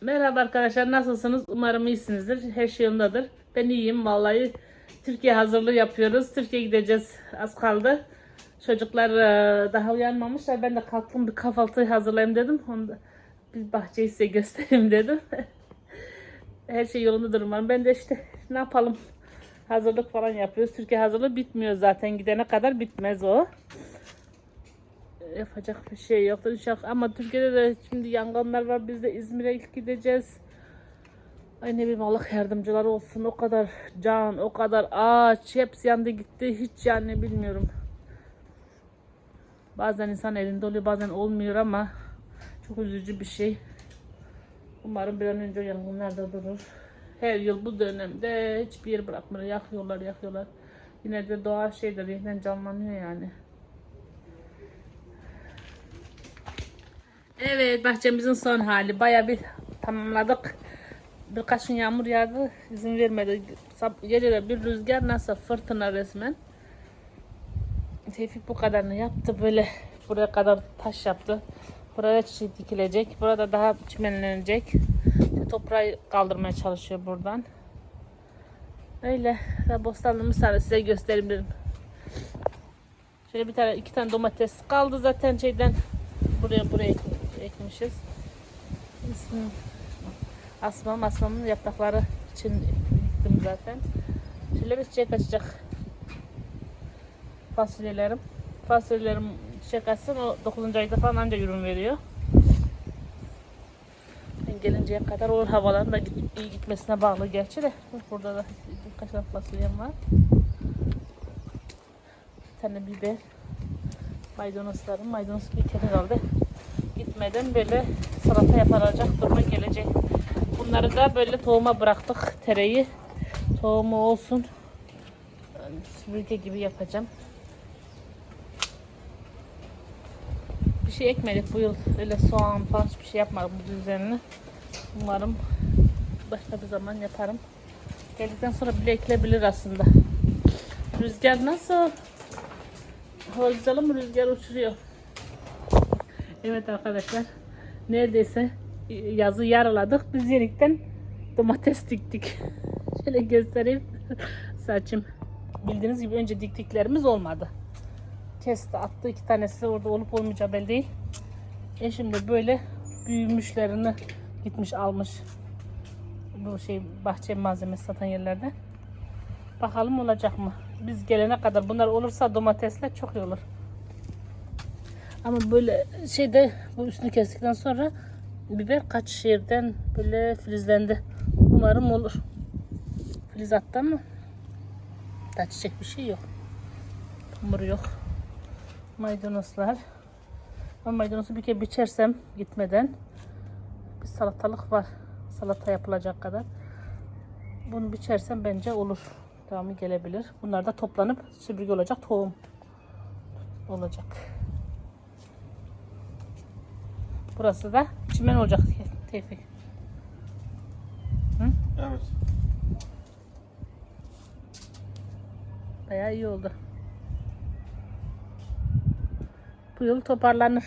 Merhaba arkadaşlar nasılsınız? Umarım iyisinizdir. Her şey yolundadır. Ben iyiyim vallahi. Türkiye hazırlığı yapıyoruz. Türkiye'ye gideceğiz. Az kaldı. Çocuklar e, daha uyanmamışlar. Ben de kalktım bir kahvaltı hazırlayayım dedim. Onu da bir bahçeyi size göstereyim dedim. Her şey yolundadır umarım. Ben de işte ne yapalım? Hazırlık falan yapıyoruz. Türkiye hazırlığı bitmiyor zaten. Gidene kadar bitmez o yapacak bir şey yoktur inşallah. Ama Türkiye'de de şimdi yangınlar var. Biz de İzmir'e ilk gideceğiz. Ay ne bileyim Allah yardımcıları olsun. O kadar can, o kadar ağaç hepsi yandı gitti. Hiç yani bilmiyorum. Bazen insan elinde oluyor bazen olmuyor ama çok üzücü bir şey. Umarım bir an önce yangınlar da durur. Her yıl bu dönemde hiçbir yer bırakmıyor. Yakıyorlar, yakıyorlar. Yine de doğa şeydir, yeniden canlanıyor yani. Evet bahçemizin son hali. Baya bir tamamladık. Birkaç gün yağmur yağdı. izin vermedi. Geceler bir rüzgar nasıl fırtına resmen. Tevfik bu kadarını yaptı. Böyle buraya kadar taş yaptı. Buraya çiçek dikilecek. Burada daha çimenlenecek. Toprağı kaldırmaya çalışıyor buradan. Öyle. Bostanlığımı sana size göstereyim. Şöyle bir tane iki tane domates kaldı zaten şeyden buraya buraya ek- ekmişiz. İsmi asmam asmamın yaprakları için diktim zaten. Şöyle bir çiçek açacak fasulyelerim. Fasulyelerim çiçek açsın o 9. ayda falan anca ürün veriyor. Ben gelinceye kadar olur havaların da iyi gitmesine bağlı gerçi de. Burada da birkaç tane fasulyem var. Bir tane biber. Maydanozlarım. Maydanoz biter herhalde. Gitmeden böyle salata yapılacak duruma gelecek. Bunları da böyle tohuma bıraktık. Tereyi. Tohumu olsun. Süpürge gibi yapacağım. Bir şey ekmedik bu yıl. Öyle soğan falan hiçbir şey yapmadım bu düzenini. Umarım başka bir zaman yaparım. Geldikten sonra bile ekilebilir aslında. Rüzgar nasıl? Hava güzel ama rüzgar uçuruyor. Evet arkadaşlar. Neredeyse yazı yarıladık. Biz yenikten domates diktik. Şöyle göstereyim. Saçım. Bildiğiniz gibi önce diktiklerimiz olmadı. Kesti attı iki tanesi orada olup olmayacağı belli değil. Eşim de böyle büyümüşlerini gitmiş almış. Bu şey bahçe malzemesi satan yerlerde. Bakalım olacak mı? Biz gelene kadar bunlar olursa domatesler çok iyi olur. Ama böyle şeyde bu üstünü kestikten sonra biber kaç yerden böyle filizlendi. Umarım olur. Filiz attı ama daha çiçek bir şey yok. Hamur yok. Maydanozlar. Ama maydanozu bir kere biçersem gitmeden bir salatalık var. Salata yapılacak kadar. Bunu biçersem bence olur. Devamı gelebilir. Bunlar da toplanıp süpürge olacak. Tohum olacak. Burası da çimen olacak Tevfik. Evet. Bayağı iyi oldu. Bu yıl toparlanır.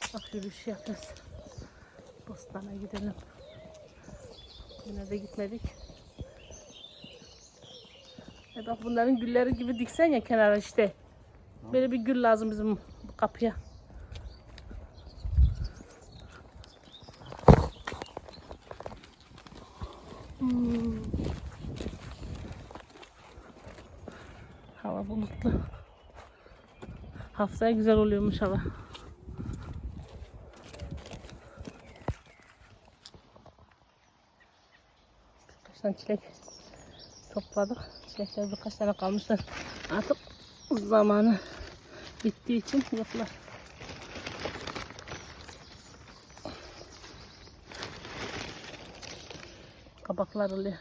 Sabah yürüyüş yapıyoruz. Bostana gidelim. Yine de gitmedik. E bak bunların gülleri gibi diksen ya kenara işte. Böyle bir gül lazım bizim kapıya. Hmm. Hava bulutlu. Haftaya güzel oluyormuş hava. Birkaç tane çilek topladık. Çilekler birkaç tane kalmışlar. Artık zamanı bittiği için yoklar. Kabaklar oluyor.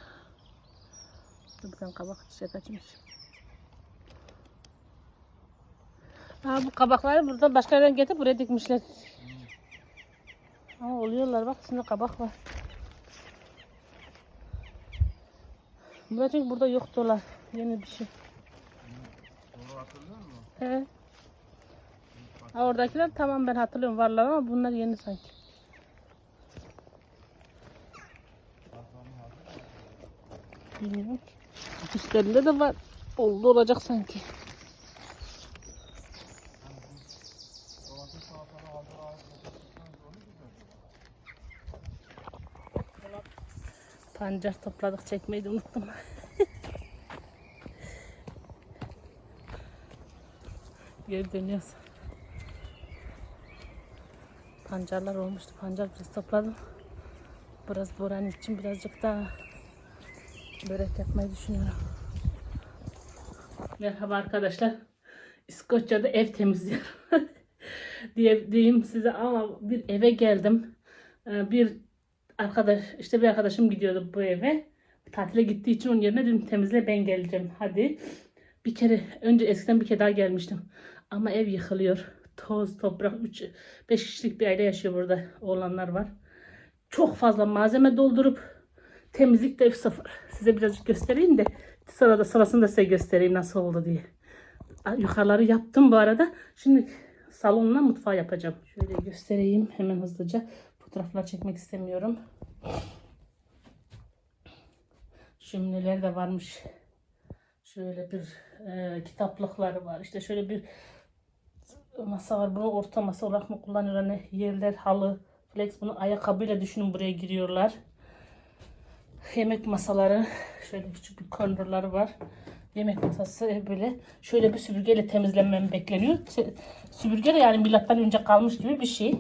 Bir tane kabak çiçek açmış. Ha, bu kabakları burada başka yerden getirip buraya dikmişler. Ama oluyorlar bak şimdi kabak var. Burada çünkü burada yoktular. Yeni bir şey. Doğru hatırlıyor musun? Evet. Oradakiler tamam ben hatırlıyorum varlar ama bunlar yeni sanki. Bilmiyorum. Üstlerinde de var. Oldu olacak sanki. Pancar topladık çekmeyi de unuttum. Geri dönüyoruz. Pancarlar olmuştu. Pancar biraz topladım. Biraz Boran için birazcık daha börek yapmayı düşünüyorum. Merhaba arkadaşlar. İskoçya'da ev temizliyorum. diye diyeyim size ama bir eve geldim. Ee, Bir arkadaş işte bir arkadaşım gidiyordu bu eve. Tatile gittiği için onun yerine dedim temizle ben geleceğim. Hadi. Bir kere önce eskiden bir kere daha gelmiştim. Ama ev yıkılıyor. Toz, toprak, 3 5 kişilik bir aile yaşıyor burada. Oğlanlar var. Çok fazla malzeme doldurup temizlik de sıfır. Size birazcık göstereyim de sırada sırasını da size göstereyim nasıl oldu diye. Yukarıları yaptım bu arada. Şimdi salonla mutfağı yapacağım. Şöyle göstereyim hemen hızlıca. Fotoğraflar çekmek istemiyorum. Şömineler de varmış. Şöyle bir e, kitaplıkları var. İşte şöyle bir masa var. Bunu orta masa olarak mı kullanıyorlar? Ne? Yerler, halı, flex. Bunu ayakkabıyla düşünün buraya giriyorlar. Yemek masaları. Şöyle küçük bir koridorları var. Yemek masası böyle. Şöyle bir süpürgeyle temizlenmem bekleniyor. Sü- Süpürge de yani milattan önce kalmış gibi bir şey.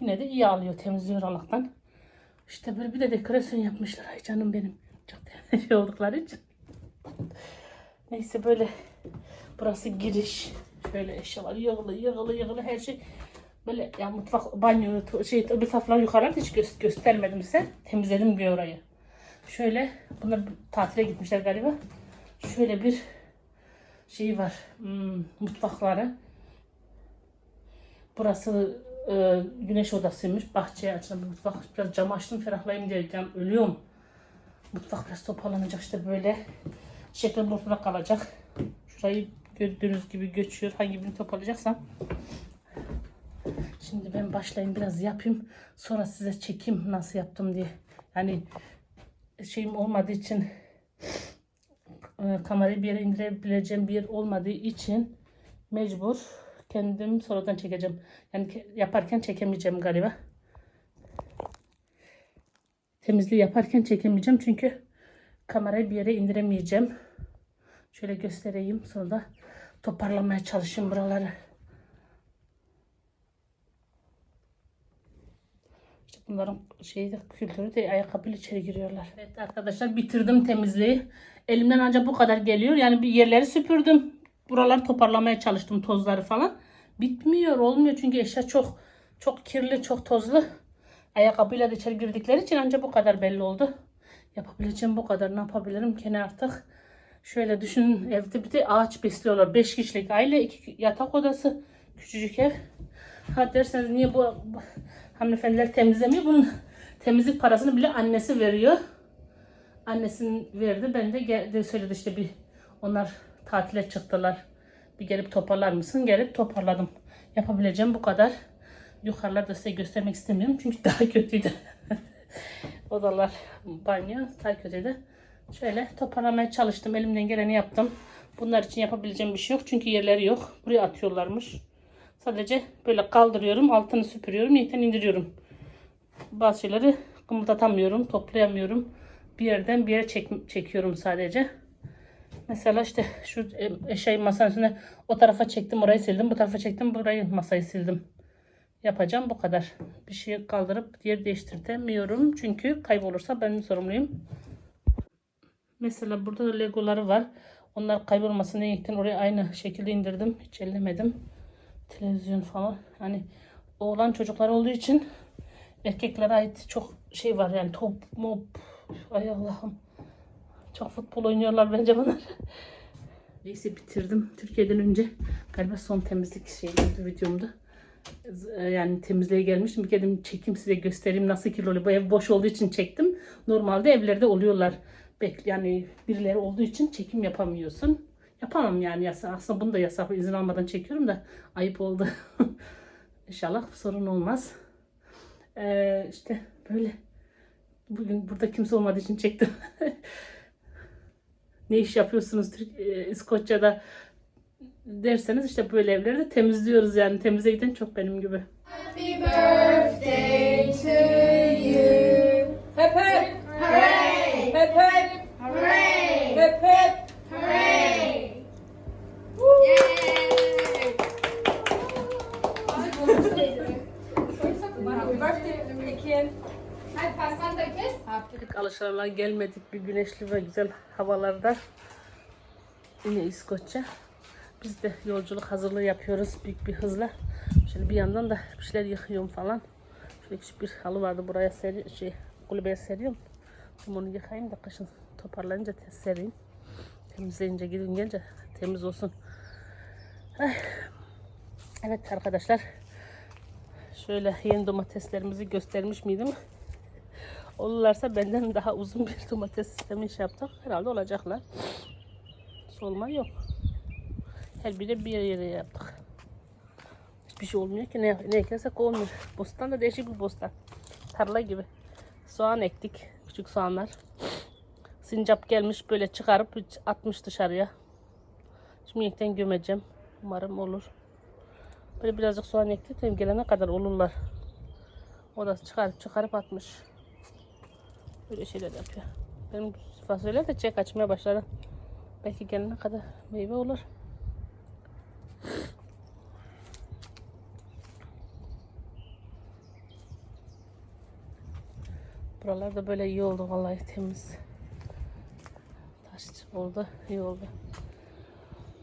Yine de iyi alıyor, temizliyor Allah'tan. İşte böyle bir de dekorasyon yapmışlar. Ay canım benim. Çok şey oldukları için. Neyse böyle burası giriş. Şöyle eşyalar yığılı yığılı yığılı her şey. Böyle ya mutfak, banyo, şey bir taraflar yukarıda hiç gö- göstermedim size. Temizledim bir orayı. Şöyle bunlar tatile gitmişler galiba. Şöyle bir şey var. Hmm, mutfakları. Burası e, güneş odasıymış. Bahçeye açılan bir mutfak. Biraz cam açtım ferahlayayım diye cam ölüyorum. Mutfak biraz toparlanacak işte böyle. Şekil ortada kalacak. Şurayı gördüğünüz gibi göçüyor. Hangi birini toparlayacaksam. Şimdi ben başlayayım biraz yapayım. Sonra size çekeyim nasıl yaptım diye. Yani şeyim olmadığı için e, kamerayı bir yere indirebileceğim bir yer olmadığı için mecbur kendim sonradan çekeceğim. Yani ke- yaparken çekemeyeceğim galiba. Temizliği yaparken çekemeyeceğim çünkü kamerayı bir yere indiremeyeceğim. Şöyle göstereyim sonra da toparlamaya çalışayım buraları. İşte bunların şeyi de kültürü de ayakkabıyla içeri giriyorlar. Evet arkadaşlar bitirdim temizliği. Elimden ancak bu kadar geliyor. Yani bir yerleri süpürdüm. Buraları toparlamaya çalıştım tozları falan. Bitmiyor olmuyor çünkü eşya çok çok kirli çok tozlu. Ayakkabıyla da içeri girdikleri için ancak bu kadar belli oldu. Yapabileceğim bu kadar ne yapabilirim ki artık. Şöyle düşünün evde bir de ağaç besliyorlar. 5 kişilik aile, 2 yatak odası, küçücük ev. Ha derseniz niye bu, hanımefendiler temizlemiyor? Bunun temizlik parasını bile annesi veriyor. Annesinin verdi. Ben de, gel, de söyledi işte bir onlar tatile çıktılar. Bir gelip toparlar mısın? Gelip toparladım. Yapabileceğim bu kadar. Yukarılarda size göstermek istemiyorum çünkü daha kötüydü. Odalar, banyo daha kötüydü. Şöyle toparlamaya çalıştım. Elimden geleni yaptım. Bunlar için yapabileceğim bir şey yok. Çünkü yerleri yok. Buraya atıyorlarmış. Sadece böyle kaldırıyorum. Altını süpürüyorum. Yeniden indiriyorum. Bazı şeyleri kımıldatamıyorum. Toplayamıyorum. Bir yerden bir yere çek, çekiyorum sadece. Mesela işte şu e, eşyayı masanın üstüne o tarafa çektim. Orayı sildim. Bu tarafa çektim. Burayı masayı sildim. Yapacağım bu kadar. Bir şey kaldırıp yer değiştirtemiyorum. Çünkü kaybolursa ben sorumluyum. Mesela burada da legoları var. Onlar kaybolmasın diye oraya aynı şekilde indirdim. Hiç ellemedim. Televizyon falan. Hani oğlan çocuklar olduğu için erkeklere ait çok şey var yani top mop. Ay Allah'ım. Çok futbol oynuyorlar bence bunlar. Neyse bitirdim. Türkiye'den önce galiba son temizlik şeyiydi videomda. Z- Yani temizliğe gelmiştim. Bir dedim çekeyim size göstereyim nasıl kirli oluyor. Bu ev boş olduğu için çektim. Normalde evlerde oluyorlar. Bek yani birileri olduğu için çekim yapamıyorsun. yapamam yani yasa. Aslında bunu da yasak izin almadan çekiyorum da ayıp oldu. İnşallah sorun olmaz. Ee, işte böyle bugün burada kimse olmadığı için çektim. ne iş yapıyorsunuz Türk, e, İskoçya'da derseniz işte böyle evleri de temizliyoruz yani temize giden çok benim gibi. Happy birthday to Hadi. Dedik alışarlar gelmedik bir güneşli ve güzel havalarda. Yine İskoçya. Biz de yolculuk hazırlığı yapıyoruz büyük bir hızla. Şöyle bir yandan da bir şeyler yıkıyorum falan. Şöyle küçük bir halı vardı buraya seri, şey, kulübeye seriyorum. Şimdi onu yıkayayım da kışın toparlanınca sereyim. Temizleyince gidin gelince temiz olsun. Ay. Evet arkadaşlar. Şöyle yeni domateslerimizi göstermiş miydim? Olurlarsa benden daha uzun bir domates sistemi iş yaptık. Herhalde olacaklar. Solma yok. Her biri bir yere yaptık. Hiçbir şey olmuyor ki ne, ne ekersek olmuyor. Bostan da değişik bir bostan. Tarla gibi. Soğan ektik. Küçük soğanlar. Sincap gelmiş böyle çıkarıp atmış dışarıya. Şimdi yekten gömeceğim. Umarım olur. Böyle birazcık soğan ektik. Gelene kadar olurlar. O da çıkarıp çıkarıp atmış. Böyle şeyler yapıyor. Benim fasulye de çiçek açmaya başladı. Belki gelene kadar meyve olur. Buralar da böyle iyi oldu vallahi temiz. Taş oldu, iyi oldu.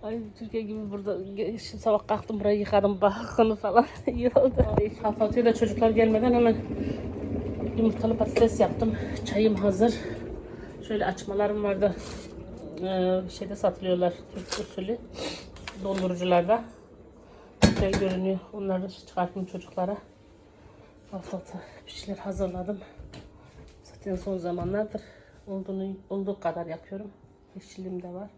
Ay Türkiye gibi burada şimdi sabah kalktım burayı yıkadım balkonu falan iyi oldu. Kahvaltıya da çocuklar gelmeden hemen Yumurtalı patates yaptım. Çayım hazır. Şöyle açmalarım vardı. Ee, şeyde satılıyorlar Türk usulü. Dondurucularda. Güzel görünüyor. Onları çıkarttım çocuklara. Kahvaltı bir şeyler hazırladım. Zaten son zamanlardır olduğunu, olduğu kadar yapıyorum. Yeşilim de var.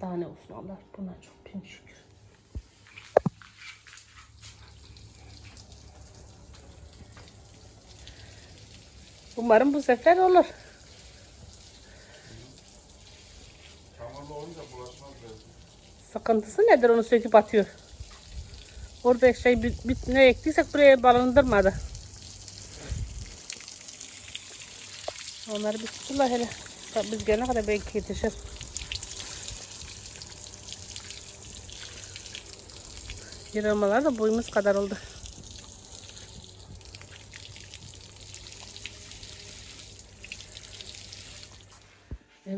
Daha ne olsun Allah. Buna çok bin şükür. Umarım bu sefer olur. Çamurlu olunca bulaşmaz belki. Sıkıntısı nedir onu söküp atıyor. Orada şey bir, bir, ne ektiysek buraya balındırmadı. Onları bir tuturlar hele. Biz gelene kadar belki yetişir. Yırılmalar da boyumuz kadar oldu.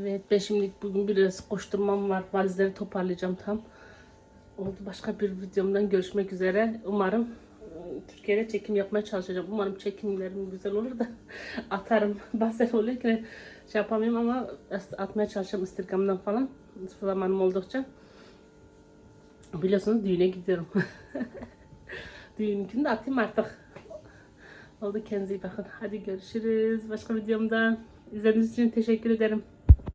Evet ben şimdilik bugün biraz koşturmam var. Valizleri toparlayacağım tam. Oldu başka bir videomdan görüşmek üzere. Umarım e, Türkiye'de çekim yapmaya çalışacağım. Umarım çekimlerim güzel olur da atarım. Bazen oluyor ki şey yapamıyorum ama atmaya çalışacağım Instagram'dan falan. Zamanım oldukça. Biliyorsunuz düğüne gidiyorum. Düğün günü de atayım artık. Oldu kendinize iyi bakın. Hadi görüşürüz. Başka videomda izlediğiniz için teşekkür ederim.